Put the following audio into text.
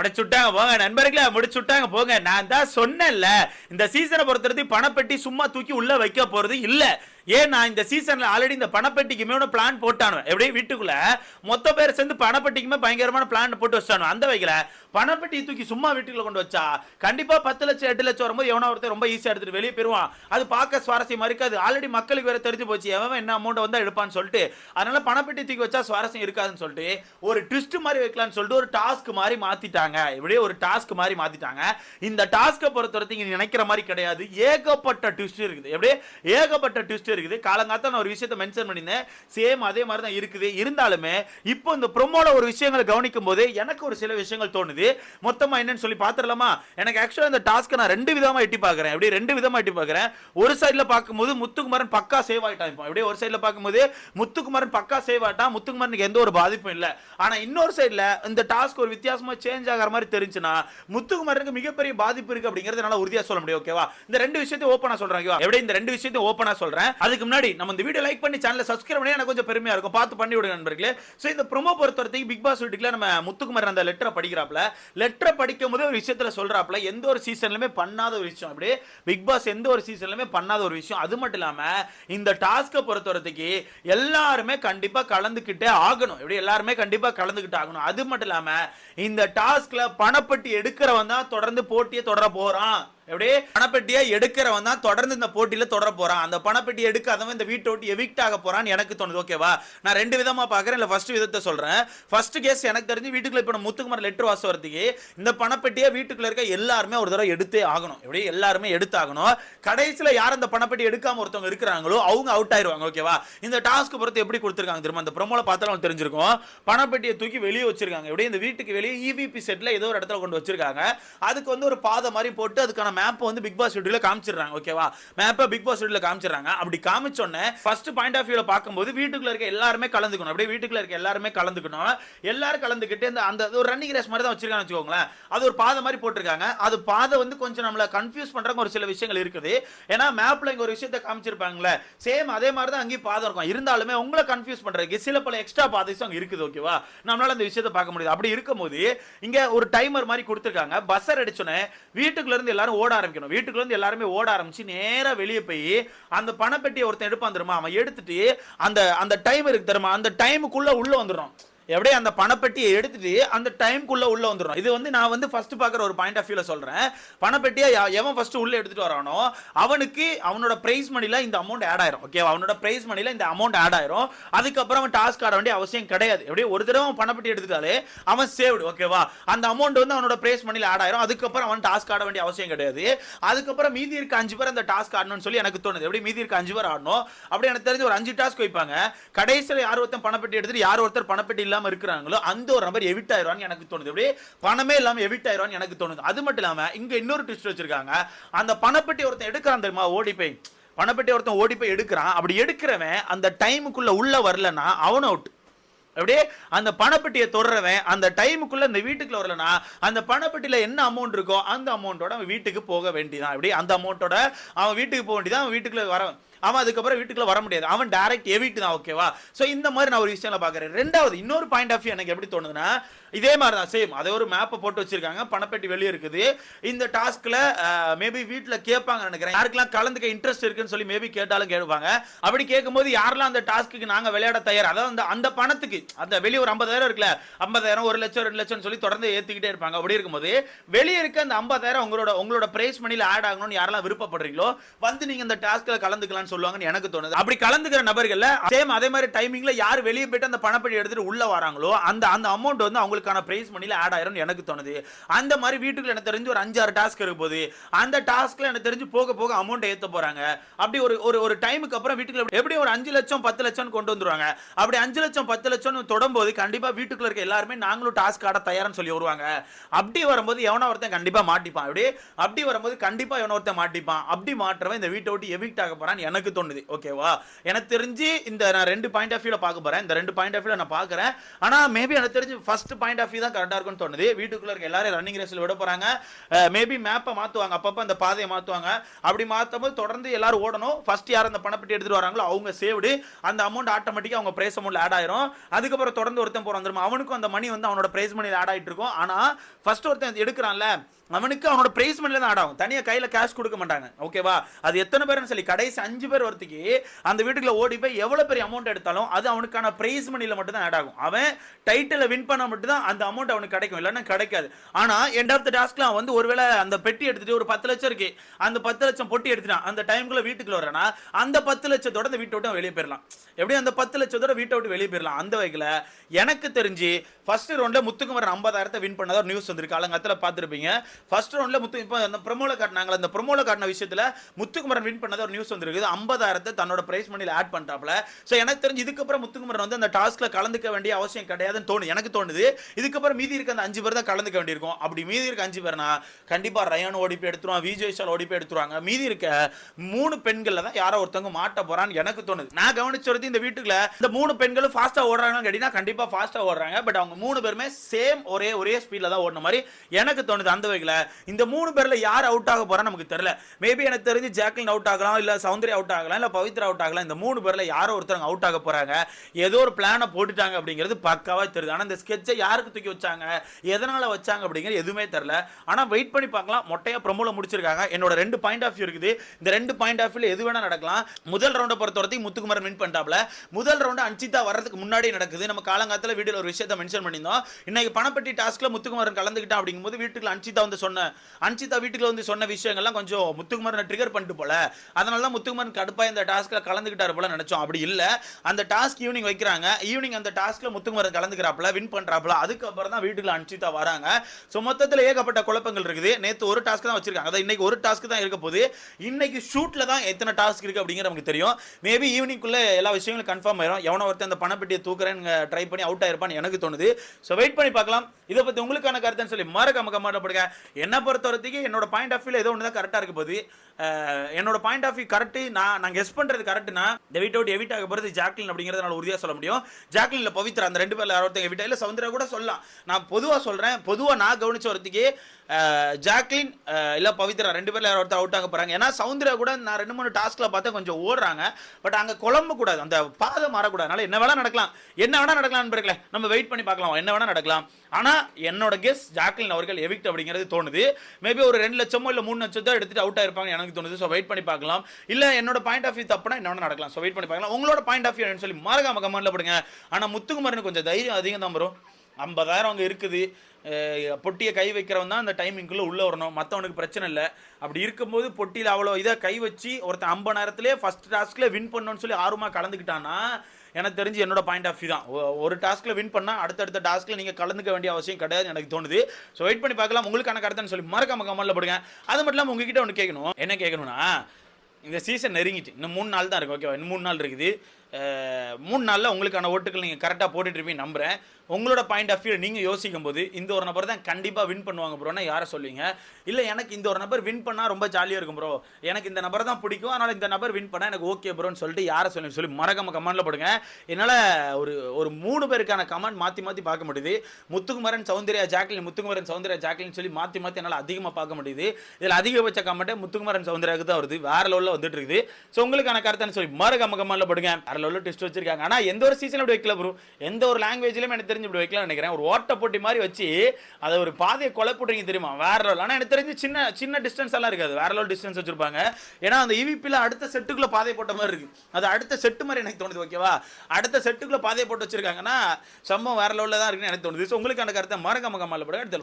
முடிச்சுட்டாங்க போங்க நண்பர்களே முடிச்சுட்டாங்க போங்க. நான் தான் சொன்னேன்ல இந்த சீசனை பொறுத்தவரைக்கும் பணப்பெட்டி சும்மா தூக்கி உள்ள வைக்க போறது இல்ல. ஏன் நான் இந்த சீசன்ல ஆல்ரெடி இந்த பணப்பெட்டிக்குமே ஒன்று பிளான் போட்டானு எப்படி? வீட்டுக்குள்ள மொத்த பேர் சேர்ந்து பணப்பெட்டிக்குமே பயங்கரமான பிளான் போட்டு வச்சானு அந்த வகையில் பணப்பெட்டி தூக்கி சும்மா வீட்டுக்குள்ள கொண்டு வச்சா கண்டிப்பா பத்து லட்சம் எட்டு லட்சம் வரும்போது எவனோ ஒருத்தர் ரொம்ப ஈஸியாக எடுத்துட்டு வெளியே போயிருவான். அது பார்க்க சுவாரஸ்யமா இருக்காது ஆல்ரெடி மக்களுக்கு வேற தெரிஞ்சு போச்சு. எவன் என்ன அமௌண்ட் வந்தா எடுப்பான்னு சொல்லிட்டு. அதனால பணப்பெட்டி தூக்கி வச்சா சுவாரஸ்யம் இருக்காதுன்னு சொல்லிட்டு ஒரு ட்விஸ்ட் மாதிரி வைக்கலாம்னு சொல்லிட்டு ஒரு டாஸ்க் மாதிரி மாத்திட்டாங்க. இப்படியே ஒரு டாஸ்க் மாதிரி மாத்திட்டாங்க. இந்த டாஸ்க்கை பொறுத்த வரைக்கும் நினைக்கிற மாதிரி கிடையாது. ஏகப்பட்ட ட்விஸ்ட் இருக்குது. எப்படியே ஏகப்பட்ட ட்விஸ்ட் இருக்குது. காலங்காத்த நான் ஒரு விஷயத்த மென்ஷன் பண்ணியிருந்தேன். சேம் அதே மாதிரி தான் இருக்குது. இருந்தாலுமே இப்போ இந்த ப்ரொமோல ஒரு விஷயங்களை கவனிக்கும் போது எனக்கு ஒரு சில விஷயங்கள் தோணுது. மொத்தமாக என்னன்னு சொல்லி பார்த்துடலாமா? எனக்கு ஆக்சுவலாக இந்த டாஸ்க்கை நான் ரெண்டு விதமாக எட்டி பார்க்குறேன். எப்படி ரெண்டு விதமாக எட்டி பார்க்குறேன். ஒரு சைடில் பார்க்கும்போது முத்துக்குமாரன் பக்கா சேவ் ஆகிட்டான் இப்போ. அப்படியே ஒரு சைடில் பார்க்கும்போது முத்துக்குமாரன் பக்கா சேவ் ஆகிட்டான் முத்துக்குமாரனுக்கு எந்த ஒரு பாதிப்பும் இல்லை. ஆனால் இன்னொரு சைடில் இந்த டாஸ்க் ஒரு வித்தியாசமா சேஞ்ச் ஆகிற மாதிரி தெரிஞ்சுன்னா முத்துக்குமாரனுக்கு மிகப்பெரிய பாதிப்பு இருக்குது அப்படிங்கறது என்னால உறுதியாக சொல்ல முடியும் ஓகேவா இந்த ரெண்டு விஷயத்தையும் ஓப்பனாக சொல்கிறேன் ஓகேவா எப்படி இந்த ரெண்டு விஷயத்தையும் ஓப்பனாக சொல்கிறேன் அதுக்கு முன்னாடி நம்ம இந்த வீடியோ லைக் பண்ணி சேனலை சப்ஸ்கிரைப் பண்ணி எனக்கு கொஞ்சம் பெருமையா இருக்கும். பார்த்து பண்ணி விடுங்க நண்பர்களே. ஸோ இந்த ப்ரொமோ பொறுத்த வரைக்கும் பிக் பாஸ் வீட்டுக்குள்ள நம்ம முத்துக்குமார் அந்த லெட்டரை படிக்கிறாப்ல லெட்டரை படிக்கும் போது ஒரு விஷயத்துல சொல்றாப்ல எந்த ஒரு சீசன்லையுமே பண்ணாத ஒரு விஷயம். அப்படியே பிக் பாஸ் எந்த ஒரு சீசன்லையுமே பண்ணாத ஒரு விஷயம். அது மட்டும் இல்லாம இந்த டாஸ்க்கை பொறுத்த வரைக்கும் எல்லாருமே கண்டிப்பா கலந்துக்கிட்டே ஆகணும். இப்படி எல்லாருமே கண்டிப்பா கலந்துக்கிட்டு ஆகணும். அது மட்டும் இல்லாம இந்த டாஸ்க்ல பணப்பட்டி எடுக்கிறவன் தான் தொடர்ந்து போட்டியை தொடர போறான். எப்படி? பணப்பெட்டியை எடுக்கிறவன் தான் தொடர்ந்து இந்த போட்டியில் தொடர போகிறான் அந்த பணப்பெட்டி எடுக்காதவன் இந்த வீட்டை விட்டு எவிக்ட் ஆக போகிறான்னு எனக்கு தோணுது. ஓகேவா நான் ரெண்டு விதமாக பார்க்குறேன். இல்லை ஃபர்ஸ்ட் விதத்தை சொல்கிறேன் ஃபர்ஸ்ட் கேஸ் எனக்கு தெரிஞ்சு வீட்டுக்குள்ள இப்போ நம்ம முத்துக்குமார் லெட்டர் வாசம் வரதுக்கு இந்த பணப்பெட்டியை வீட்டுக்குள்ள இருக்க எல்லாருமே ஒரு தடவை எடுத்தே ஆகணும். எப்படி? எல்லாருமே எடுத்தாகணும். கடைசியில் யார் அந்த பணப்பெட்டி எடுக்காம ஒருத்தவங்க இருக்கிறாங்களோ அவங்க அவுட் ஆயிடுவாங்க ஓகேவா இந்த டாஸ்க் பொறுத்து எப்படி கொடுத்துருக்காங்க தெரியுமா? அந்த ப்ரொமோவில் பார்த்தாலும் தெரிஞ்சிருக்கும். பணப்பெட்டியை தூக்கி வெளியே வச்சிருக்காங்க. எப்படி? இந்த வீட்டுக்கு வெளியே இவிபி செட்டில் ஏதோ ஒரு இடத்துல கொண்டு வச்சிருக்காங்க. அதுக்கு வந்து ஒரு பாதை மாதிரி போட்டு அதுக்கான மேப் வந்து பிக் பாஸ் வீடியோல காமிச்சிடுறாங்க ஓகேவா மேப்பை பிக் பாஸ் வீடியோல காமிச்சிடுறாங்க. அப்படி காமிச்சோன்னே ஃபர்ஸ்ட் பாயிண்ட் ஆஃப் வியூல பார்க்கும்போது வீட்டுக்குள்ள இருக்க எல்லாருமே கலந்துக்கணும். அப்படியே வீட்டுக்குள்ள இருக்க எல்லாருமே கலந்துக்கணும். எல்லாரும் கலந்துக்கிட்டு இந்த அந்த ஒரு ரன்னிங் ரேஸ் மாதிரி தான் வச்சிருக்காங்க வச்சுக்கோங்களேன். அது ஒரு பாதை மாதிரி போட்டிருக்காங்க. அது பாதை வந்து கொஞ்சம் நம்மள கன்ஃபியூஸ் பண்றதுக்கு ஒரு சில விஷயங்கள் இருக்குது. ஏன்னா மேப்ல இங்க ஒரு விஷயத்த காமிச்சிருப்பாங்களே சேம் அதே மாதிரி தான் அங்கேயும் பாதை இருக்கும். இருந்தாலுமே உங்களை கன்ஃபியூஸ் பண்றதுக்கு சில பல எக்ஸ்ட்ரா பாதைஸும் அங்கே இருக்குது ஓகேவா நம்மளால அந்த விஷயத்தை பார்க்க முடியாது. அப்படி இருக்கும்போது இங்க ஒரு டைமர் மாதிரி கொடுத்துருக்காங்க. பஸ்ஸர் அடிச்சோன்னே வீட்டுக்குள்ள இருந்து எல்லாரும் ஓட ஆரம்பிக்கணும். வீட்டுக்குள்ள இருந்து எல்லாருமே ஓட ஆரம்பிச்சு நேரா வெளியே போய் அந்த பணப்பெட்டியை ஒருத்தன் எடுப்பான் தெரியுமா? அவன் எடுத்துட்டு அந்த அந்த டைம் இருக்கு தெரியுமா? அந்த டைமுக்குள்ள உள்ள வந்துடும் எப்படியே அந்த பணப்பெட்டியை எடுத்துட்டு அந்த டைம்க்குள்ள உள்ள வந்துடும் இது வந்து நான் வந்து ஃபர்ஸ்ட் பார்க்குற ஒரு பாயிண்ட் ஆஃப் வியூல சொல்றேன். பணப்பெட்டியை எவன் ஃபர்ஸ்ட் உள்ள எடுத்துட்டு வரானோ அவனுக்கு அவனோட பிரைஸ் மணில இந்த அமௌண்ட் ஆட் ஆயிரும். ஓகே அவனோட பிரைஸ் மணில இந்த அமௌண்ட் ஆட் ஆயிரும். அதுக்கப்புறம் அவன் டாஸ்க் ஆட வேண்டிய அவசியம் கிடையாது. எப்படியே ஒரு தடவை அவன் பணப்பெட்டி எடுத்துட்டாலே அவன் சேவ்டு ஓகேவா அந்த அமௌண்ட் வந்து அவனோட பிரைஸ் மணில ஆட் ஆயிரும். அதுக்கப்புறம் அவன் டாஸ்க் ஆட வேண்டிய அவசியம் கிடையாது. அதுக்கப்புறம் மீதி இருக்க அஞ்சு பேர் அந்த டாஸ்க் ஆடணும்னு சொல்லி எனக்கு தோணுது. எப்படி மீதி இருக்க அஞ்சு பேர் ஆடணும். அப்படி எனக்கு தெரிஞ்சு ஒரு அஞ்சு டாஸ்க் வைப்பாங்க. கடைசியில் யார் ஒருத்தன் பணப்பெட்டி எடுத்துட்டு யார் ஒருத்தர் பணப்பெட்டி இல்லாம இருக்கிறாங்களோ அந்த ஒரு நபர் எவிட் ஆயிடுவான்னு எனக்கு தோணுது. அப்படியே பணமே இல்லாம எவிட் ஆயிடுவான்னு எனக்கு தோணுது. அது மட்டும் இல்லாம இங்க இன்னொரு ட்விஸ்ட் வச்சிருக்காங்க. அந்த பணப்பெட்டி ஒருத்தன் எடுக்கிறான் தெரியுமா? ஓடி போய். பணப்பெட்டி ஒருத்தன் ஓடி போய் எடுக்கிறான். அப்படி எடுக்கிறவன் அந்த டைமுக்குள்ள உள்ள வரலன்னா அவன் அவுட் அப்படியே அந்த பணப்பெட்டியை தொடரவன் அந்த டைமுக்குள்ள இந்த வீட்டுக்குள்ள வரலனா அந்த பணப்பெட்டியில என்ன அமௌண்ட் இருக்கோ அந்த அமௌண்ட்டோட அவன் வீட்டுக்கு போக வேண்டியதான் அப்படியே அந்த அமௌண்ட்டோட அவன் வீட்டுக்கு போக வேண்டியதான் அவன் வீட்டுக்குள்ள வர அவன் அதுக்கப்புறம் வீட்டுக்குள்ள வர முடியாது. அவன் டைரக்ட் எவிட்டு தான் ஓகேவா ஸோ இந்த மாதிரி நான் ஒரு விஷயம் பாக்குறேன். ரெண்டாவது இன்னொரு பாயிண்ட் ஆஃப் வியூ எனக்கு எப்படி தோணுதுன்னா இதே மாதிரி தான் சேம் அதே ஒரு மேப்பை போட்டு வச்சிருக்காங்க. பணப்பெட்டி வெளியே இருக்குது. இந்த டாஸ்க்ல மேபி வீட்டில் கேட்பாங்க நினைக்கிறேன். யாருக்கெல்லாம் கலந்துக்க இன்ட்ரெஸ்ட் இருக்குன்னு சொல்லி மேபி கேட்டாலும் கேட்பாங்க. அப்படி கேட்கும்போது யாரெல்லாம் அந்த டாஸ்க்கு நாங்க விளையாட தயார்? அதாவது அந்த அந்த பணத்துக்கு அந்த வெளியே ஒரு ஐம்பதாயிரம் இருக்குல்ல ஐம்பதாயிரம் ஒரு லட்சம் ரெண்டு லட்சம் சொல்லி தொடர்ந்து ஏத்திக்கிட்டே இருப்பாங்க. அப்படி இருக்கும்போது வெளியே இருக்க அந்த ஐம்பதாயிரம் உங்களோட உங்களோட பிரைஸ் மணியில் ஆட் ஆகணும்னு யாரெல்லாம் விருப்பப்படுறீங்களோ வந்து நீங்க இந்த டாஸ்க்ல கலந்துக்கலாம்னு சொல்லுவாங்கன்னு எனக்கு தோணுது. அப்படி கலந்துக்கிற நபர்கள்ல சேம் அதே மாதிரி டைமிங்ல யார் வெளியே போயிட்டு அந்த பணப்படி எடுத்துட்டு உள்ள வராங்களோ அந்த அந்த அமௌண்ட் வந்து அவங்களுக்கான பிரைஸ் மணியில ஆட் ஆயிரும் எனக்கு தோணுது. அந்த மாதிரி வீட்டுக்குள்ள எனக்கு தெரிஞ்சு ஒரு அஞ்சாறு டாஸ்க் இருக்க அந்த டாஸ்க்ல எனக்கு தெரிஞ்சு போக போக அமௌண்ட் ஏத்த போறாங்க. அப்படி ஒரு ஒரு ஒரு டைமுக்கு அப்புறம் வீட்டுக்குள்ள எப்படி ஒரு அஞ்சு லட்சம் பத்து லட்சம் கொண்டு வந்துருவாங்க. அப்படி அஞ்சு லட்சம் பத்து லட்சம் தொடும்போது கண்டிப்பா வீட்டுக்குள்ள இருக்க எல்லாருமே நாங்களும் டாஸ்க் ஆட தயார்னு சொல்லி வருவாங்க. அப்படி வரும்போது எவனோ ஒருத்தன் கண்டிப்பா மாட்டிப்பான். அப்படி அப்படி வரும்போது கண்டிப்பா எவனோ ஒருத்தன் மாட்டிப்பான். அப்படி மாற்றவன் இந்த வீட்டை விட்டு எவிக்ட் ஆக போறான்னு எனக்கு எனக்கு தோணுது. ஓகேவா எனக்கு தெரிஞ்சு இந்த நான் ரெண்டு பாயிண்ட் ஆஃப் வியூவில் பார்க்க போறேன். இந்த ரெண்டு பாயிண்ட் ஆஃப் வியூவில் நான் பார்க்குறேன். ஆனா மேபி எனக்கு தெரிஞ்சு ஃபஸ்ட் பாயிண்ட் ஆஃப் வியூ தான் கரெக்டா இருக்கும்னு தோணுது. வீட்டுக்குள்ள இருக்க எல்லாரும் ரன்னிங் ரேஸில் விட போறாங்க. மேபி மேப்பை மாத்துவாங்க. அப்பப்போ அந்த பாதையை மாத்துவாங்க. அப்படி மாற்றும் போது தொடர்ந்து எல்லாரும் ஓடணும். ஃபர்ஸ்ட் யார் அந்த பணப்பட்டி எடுத்துட்டு வராங்களோ அவங்க சேவ்டு அந்த அமௌண்ட் ஆட்டோமேட்டிக்காக அவங்க ப்ரைஸ் அமௌண்ட் ஆட் ஆயிரும். அதுக்கப்புறம் தொடர்ந்து ஒருத்தன் போறான். தெரியுமா அவனுக்கும் அந்த மணி வந்து அவனோட ப்ரைஸ் மணியில் ஆட் ஆகிட்டு இருக்கும். ஆனா ஃபர்ஸ்ட் ஒருத்தன் எடுக்கிறான்ல அவனுக்கு அவனோட பிரைஸ் மணில தான் ஆடாகும். தனியாக கையில் கேஷ் கொடுக்க மாட்டாங்க. ஓகேவா அது எத்தனை பேர்னு சொல்லி கடைசி அஞ்சு பேர் வரத்துக்கு அந்த வீட்டுக்குள்ள ஓடி போய் எவ்வளோ பெரிய அமௌண்ட் எடுத்தாலும் அது அவனுக்கான பிரைஸ் மணியில் மட்டும் தான் ஆட் ஆகும். அவன் டைட்டில் வின் பண்ண மட்டும் தான் அந்த அமௌண்ட் அவனுக்கு கிடைக்கும். இல்லைன்னா கிடைக்காது. ஆனால் எண்ட் ஆஃப் த டாஸ்க்ல வந்து ஒருவேளை அந்த பெட்டி எடுத்துட்டு ஒரு பத்து லட்சம் இருக்கு. அந்த பத்து லட்சம் பொட்டி எடுத்துட்டான் அந்த டைம்குள்ள வீட்டுக்குள்ள வரனா அந்த பத்து லட்சத்தோட அந்த வீட்டை விட்டு வெளியே போயிடலாம். எப்படி அந்த பத்து லட்சத்தோட வீட்டை விட்டு வெளியே போயிடலாம். அந்த வகையில் எனக்கு தெரிஞ்சு ஃபர்ஸ்ட் ரவுண்டில் முத்துக்குமரன் ஐம்பதாயிரத்தை வின் பண்ணதா ஒரு நியூஸ் வந்திருக்கு. காலங்கத்துல பார்த்துருப்பீங்க. ஃபர்ஸ்ட் ரவுண்டில் முத்து இப்போ அந்த ப்ரொமோல காட்டினாங்களா அந்த ப்ரொமோல காட்டின விஷயத்தில் முத்துக்குமரன் வின் பண்ணது ஒரு நியூஸ் வந்துருக்குது. ஐம்பதாயிரத்தை தன்னோட பிரைஸ் மணியில் ஆட் பண்ணுறாப்புல ஸோ எனக்கு தெரிஞ்சு இதுக்கப்புறம் முத்துக்குமரன் வந்து அந்த டாஸ்க்கில் கலந்துக்க வேண்டிய அவசியம் கிடையாதுன்னு தோணுது. எனக்கு தோணுது இதுக்கப்புறம் மீதி இருக்க அந்த அஞ்சு பேர் தான் கலந்துக்க வேண்டியிருக்கும். அப்படி மீதி இருக்க அஞ்சு பேர்னா கண்டிப்பாக ரயான் ஓடி போய் எடுத்துருவான் விஜய் விஷால் ஓடி போய் எடுத்துருவாங்க. மீதி இருக்க மூணு பெண்களில் தான் யாரோ ஒருத்தவங்க மாட்ட போறான்னு எனக்கு தோணுது. நான் கவனிச்சுறது இந்த வீட்டுக்குள்ள இந்த மூணு பெண்களும் ஃபாஸ்ட்டாக ஓடுறாங்கன்னு கேட்டிங்கன்னா கண்டிப்பாக ஃபாஸ்ட்டாக ஓடுறாங்க. பட் அவங்க மூணு பேருமே சேம் ஒரே ஒரே ஸ்பீடில் தான் ஓடின மாதிரி எனக்கு தோணுது அந்த வகையில். இந்த மூணு பேர்ல யார் அவுட் ஆக போறா நமக்கு தெரியல. மேபி எனக்கு தெரிஞ்சு ஜாக்லின் அவுட் ஆகலாம் இல்ல சௌந்தர்யா அவுட் ஆகலாம் இல்ல பவித்ரா அவுட் ஆகலாம். இந்த மூணு பேர்ல யாரோ ஒருத்தவங்க அவுட் ஆக போறாங்க. ஏதோ ஒரு பிளானை போட்டுட்டாங்க அப்படிங்கிறது பக்காவா தெரியுது. ஆனா இந்த ஸ்கெட்சை யாருக்கு தூக்கி வச்சாங்க? எதனால வச்சாங்க அப்படிங்கிறது எதுவுமே தெரியல. ஆனா வெயிட் பண்ணி பார்க்கலாம். மொட்டையா ப்ரொமோல முடிச்சிருக்காங்க. என்னோட ரெண்டு பாயிண்ட் ஆஃப் வியூ இருக்குது. இந்த ரெண்டு பாயிண்ட் ஆஃப் வியூல எது வேணா நடக்கலாம். முதல் ரவுண்டை பொறுத்த வரைக்கும் முத்துக்குமரன் வின் பண்ணிட்டாப்ல. முதல் ரவுண்டு அன்சிதா வர்றதுக்கு முன்னாடி நடக்குது. நம்ம காலங்காலத்தில் வீடியோல ஒரு விஷயத்தை மென்ஷன் பண்ணியிருந்தோம். இன்னைக்கு பணப்பட்டி டாஸ்க்ல முத்துக்குமரன் கலந்துக்கிட்டான் அப்படிங்கும்போது வீட்டுக்குள்ள அன்சிதா வந்து சொன்ன அன்சிதா வீட்டுக்குள்ள வந்து சொன்ன விஷயங்கள்லாம் கொஞ்சம் முத்துக்குமரனை ட்ரிகர் பண்ணிட்டு போல. அதனால தான் முத்துக்குமரன் கடுப்பா இந்த டாஸ்க்ல கலந்துக்கிட்டாரு போல நினைச்சோம். அப்படி இல்லை. அந்த டாஸ்க் ஈவினிங் வைக்கிறாங்க. ஈவினிங் அந்த டாஸ்க்ல முத்துக்குமரன் கலந்துக்கிறாப்புல வின் பண்றாப்புல. அதுக்கப்புறம் தான் வீட்டுக்குள்ள அன்சிதா வராங்க. ஸோ மொத்தத்தில் ஏகப்பட்ட குழப்பங்கள் இருக்குது. நேத்து ஒரு டாஸ்க் தான் வச்சிருக்காங்க. அதாவது இன்னைக்கு ஒரு டாஸ்க் தான் இருக்க போது இன்னைக்கு ஷூட்ல தான் எத்தனை டாஸ்க் இருக்கு அப்படிங்கிற நமக்கு தெரியும். மேபி ஈவினிங்குள்ள எல்லா விஷயங்களும் கன்ஃபார்ம் ஆயிரும். எவனோ ஒருத்தர் அந்த பணப்பெட்டியை தூக்குறேன்னு ட்ரை பண்ணி அவுட் ஆயிருப்பான்னு எனக்கு தோணுது. ஸோ வெயிட் பண்ணி பார்க்கலாம். இதை பற்றி உங்களுக்கான கருத்துன்னு சொல்லி மறக்காம கமெண்ட் போடுங்க. என்னை பொறுத்த வரைக்கும் என்னோட பாயிண்ட் ஆஃப் வியூவில் ஏதோ ஒன்று தான் கரெக்டாக இருக்க போகுது என்னோட பாயிண்ட் ஆஃப் வியூ கரெக்டு நான் நான் கெஸ் பண்ணுறது கரெக்ட்னா இந்த வீட்டை விட்டு எவிட் ஆக போகிறது ஜாக்லின் அப்படிங்கிறத நான் உறுதியாக சொல்ல முடியும். ஜாக்லின்ல பவித்ரா அந்த ரெண்டு பேரில் ஒருத்தங்க எவிட்டா இல்லை சவுந்தரா கூட சொல்லலாம். நான் பொதுவாக சொல்கிறேன் பொதுவாக நான் கவனிச்ச வரத்துக்கு ஜாக்லின் இல்லை பவித்ரா ரெண்டு பேரில் யாரோ ஒருத்தர் அவுட் ஆக போகிறாங்க ஏன்னா சவுந்தரா கூட நான் ரெண்டு மூணு டாஸ்கில் பார்த்தா கொஞ்சம் ஓடுறாங்க. பட் அங்கே குழம்பு கூடாது அந்த பாதை மாறக்கூடாதுனால என்ன வேணால் நடக்கலாம். என்ன வேணால் நடக்கலாம் நண்பர்களே. நம்ம வெயிட் பண்ணி பார்க்கலாம் என்ன வேணால் நடக்கலாம். ஆனால் என்னோட கெஸ் ஜாக்லின் அவர்கள் எவிக்ட் அப்படிங்கிறது தோணுது. மேபி ஒரு ரெண்டு லட்சமோ இல்லை மூணு லட்சத்தோ எடுத்துட்டு அவுட் ஆயிருப்பாங்க எனக்கு தோணுது. ஸோ வெயிட் பண்ணி பார்க்கலாம். இல்லை என்னோட பாயிண்ட் ஆஃப் வியூ தப்புனா என்ன நடக்கலாம். ஸோ வெயிட் பண்ணி பார்க்கலாம். உங்களோட பாயிண்ட் ஆஃப் வியூ சொல்லி மறக்காம கமெண்ட்ல போடுங்க. ஆனால் முத்துக்குமாரன் கொஞ்சம் தைரியம் அதிகம் தான் வரும் ஐம்பதாயிரம் அங்கே இருக்குது. பொட்டியை கை வைக்கிறவன் தான் அந்த டைமிங்குள்ளே உள்ளே வரணும். மற்றவனுக்கு பிரச்சனை இல்லை. அப்படி இருக்கும்போது பொட்டியில் அவ்வளோ இதாக கை வச்சு ஒருத்தன் ஐம்பதாயிரத்துலேயே ஃபஸ்ட் டாஸ்க்கில் வின் பண்ணணும்னு சொல்லி ஆர்வமாக கலந்துக்கிட்டான்னா எனக்கு தெரிஞ்சு என்னோட பாயிண்ட் ஆஃப் வியூ தான். ஒரு டாஸ்க்கில் வின் பண்ணால் அடுத்தடுத்த டாஸ்க்கில் நீங்கள் கலந்துக்க வேண்டிய அவசியம் கிடையாது எனக்கு தோணுது. ஸோ வெயிட் பண்ணி பார்க்கலாம். உங்களுக்கான கருத்துன்னு சொல்லி மறக்காம கமெண்ட்ல போடுங்க. அது மட்டும் இல்லாமல் உங்ககிட்ட ஒன்று கேட்கணும் என்ன கேட்கணும்னா இந்த சீசன் நெருங்கிட்டு இன்னும் மூணு நாள் தான் இருக்குது ஓகேவா இன்னும் மூணு நாள் இருக்குது. மூணு நாளில் உங்களுக்கான ஓட்டுகள் நீங்கள் கரெக்டாக போட்டுட்டு இருப்பீங்க நம்புகிறேன் உங்களோட பாயிண்ட் ஆஃப் வியூ நீங்கள் யோசிக்கும் போது இந்த ஒரு நபர் தான் கண்டிப்பாக வின் பண்ணுவாங்க ப்ரோனா யாரை சொல்லுவீங்க? இல்லை எனக்கு இந்த ஒரு நபர் வின் பண்ணால் ரொம்ப ஜாலியாக இருக்கும் ப்ரோ எனக்கு இந்த நபர் தான் பிடிக்கும் அதனால் இந்த நபர் வின் பண்ணால் எனக்கு ஓகே ப்ரோன்னு சொல்லிட்டு யாரை சொல்லுங்க சொல்லி மறக்காம கமெண்டில் போடுங்க. என்னால் ஒரு ஒரு மூணு பேருக்கான கமெண்ட் மாற்றி மாற்றி பார்க்க முடியுது. முத்துக்குமரன் சௌந்தர்யா ஜாக்லின் முத்துக்குமரன் சௌந்தர்யா ஜாக்லின் சொல்லி மாற்றி மாற்றி என்னால் அதிகமாக பார்க்க முடியுது. இதில் அதிகபட்ச கமெண்ட்டை முத்துக்குமரன் சௌந்தர்யாவுக்கு தான் வருது. வேற லெவலில் வந்துட்டு இருக்குது. ஸோ உங்களுக்கான கருத்துன்னு சொல்லி மறக்காம கமெண்டில் போடுங்க. வேற லெவலில் டெஸ்ட் வச்சிருக்காங்க. ஆனால் எந்த ஒரு சீசன் இப்படி வைக்கல ப்ரோ எந்த ஒரு லாங்குவேஜ்லையும் எனக்கு தெரிஞ்சு இப்படி வைக்கலாம்னு நினைக்கிறேன். ஒரு ஓட்ட போட்டி மாதிரி வச்சு அதை ஒரு பாதையை கொலை போட்டுறீங்க தெரியுமா? வேற லெவல் ஆனால் எனக்கு தெரிஞ்சு சின்ன சின்ன டிஸ்டன்ஸ் எல்லாம் இருக்காது. வேற லெவல் டிஸ்டன்ஸ் வச்சிருப்பாங்க. ஏன்னா அந்த இவிபியில் அடுத்த செட்டுக்குள்ள பாதை போட்ட மாதிரி இருக்கு. அது அடுத்த செட்டு மாதிரி எனக்கு தோணுது ஓகேவா அடுத்த செட்டுக்குள்ள பாதையை போட்டு வச்சிருக்காங்கன்னா சம்பவம் வேற லெவலில் தான் இருக்குன்னு எனக்கு தோணுது. ஸோ அந்த கருத்தை மறக்காம கமால போட அடுத்த